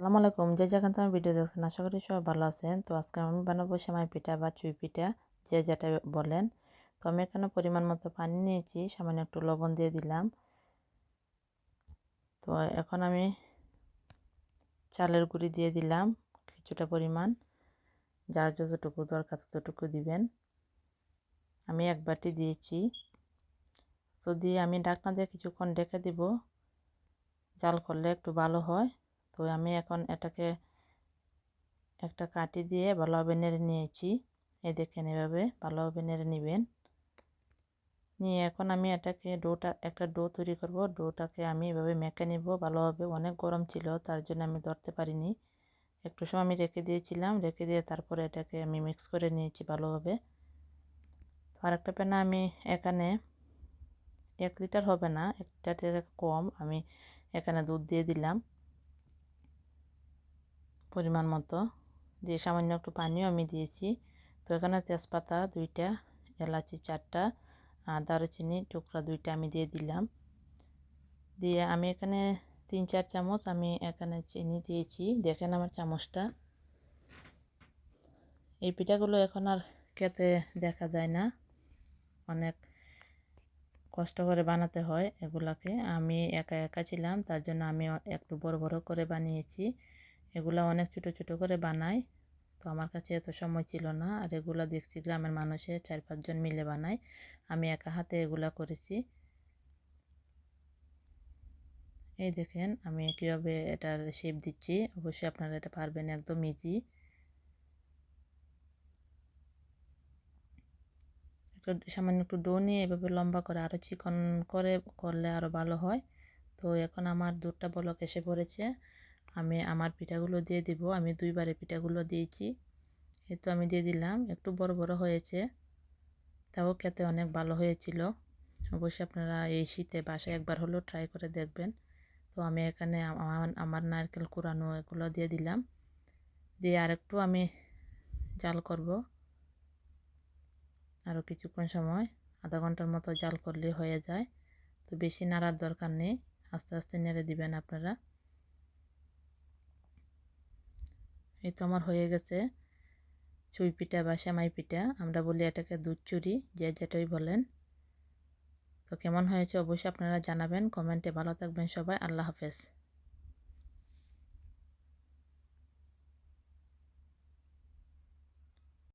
আসসালামু আলাইকুম যে যেখান থেকে ভিডিও দেখছেন, আশা করি সবাই ভালো আছেন। তো আজকে আমি বানাবো সেমাই পিঠা বা চুই পিঠা, যে যেটা বলেন। তো আমি এখানে পরিমাণ মতো পানি নিয়েছি, সামান্য একটু লবণ দিয়ে দিলাম। তো এখন আমি চালের গুঁড়ি দিয়ে দিলাম কিছুটা পরিমাণ। যার যতটুকু দরকার ততটুকু দিবেন। আমি এক বাটি দিয়েছি। তো দিয়ে আমি ডাকনা দিয়ে কিছুক্ষণ ডেকে দিব, জাল করলে একটু ভালো হয়। তো আমি এখন এটাকে একটা কাটি দিয়ে ভালোভাবে নেড়ে নিয়েছি। এই দেখেন এভাবে ভালোভাবে নেড়ে নেবেন। নিয়ে এখন আমি এটাকে ডোটা, একটা ডো তৈরি করব। ডোটাকে আমি এভাবে মেখে নিব। ভালোভাবে অনেক গরম ছিল, তার জন্য আমি ধরতে পারিনি। একটু সময় আমি রেখে দিয়েছিলাম। রেখে দিয়ে তারপরে এটাকে আমি মিক্স করে নিয়েছি ভালোভাবে। আর একটা প্যানে আমি এখানে এক লিটার হবে না, এক লিটার থেকে কম আমি এখানে দুধ দিয়ে দিলাম। পরিমাণ মতো। দিয়ে সামান্য একটু পানিও আমি দিয়েছি। তো এখানে তেজপাতা দুইটা, এলাচি চারটা, আর দারুচিনি টুকরা দুইটা আমি দিয়ে দিলাম। দিয়ে আমি এখানে তিন চার চামচ আমি এখানে চিনি দিয়েছি। দেখেন আমার চামচটা। এই পিঠাগুলো এখন আর খেতে দেখা যায় না। অনেক কষ্ট করে বানাতে হয় এগুলাকে। আমি একা একা ছিলাম, তার জন্য আমি একটু বড় বড় করে বানিয়েছি। এগুলা অনেক ছোট ছোট করে বানাই। তো আমার কাছে এত সময় ছিল না। আর এগুলা দেখছি গ্রামের মানুষে চার পাঁচজন মিলে বানায়। আমি একা হাতে এগুলা করেছি। এই দেখেন, আমি কীভাবে এটার শেপ দিচ্ছি। অবশ্যই আপনারা এটা পারবেন, একদম ইজি একটু সামান্য একটু ডো নিয়ে এভাবে লম্বা করে আরও চিকন করে করলে আরও ভালো হয়। তো এখন আমার দুধটা বলক এসে পড়েছে। আমি আমার পিঠাগুলো দিয়ে দিব। আমি দুইবারে পিঠাগুলো দিয়েছি। এই তো আমি দিয়ে দিলাম। একটু বড় বড় হয়েছে। তাও খেতে অনেক ভালো হয়েছিল। অবশ্যই আপনারা এই শীতে বাসায় একবার হলেও ট্রাই করে দেখবেন। তো আমি এখানে আমার নারকেল কুড়ানো এগুলো দিয়ে দিলাম। দিয়ে আরেকটু আমি জাল করব। আরও কিছুক্ষণ সময়, আধা ঘণ্টার মতো জাল করলে হয়ে যায়। তো বেশি নাড়ার দরকার নেই। আস্তে আস্তে নেড়ে দিবেন আপনারা। এই তো আমার হয়ে গেছে। চুই পিঠা বা সেমাই পিঠা, আমরা বলি এটাকে দুধ চুরি, যে যেটাই বলেন। তো কেমন হয়েছে অবশ্যই আপনারা জানাবেন, কমেন্টে ভালো থাকবেন সবাই, আল্লাহ হাফেজ।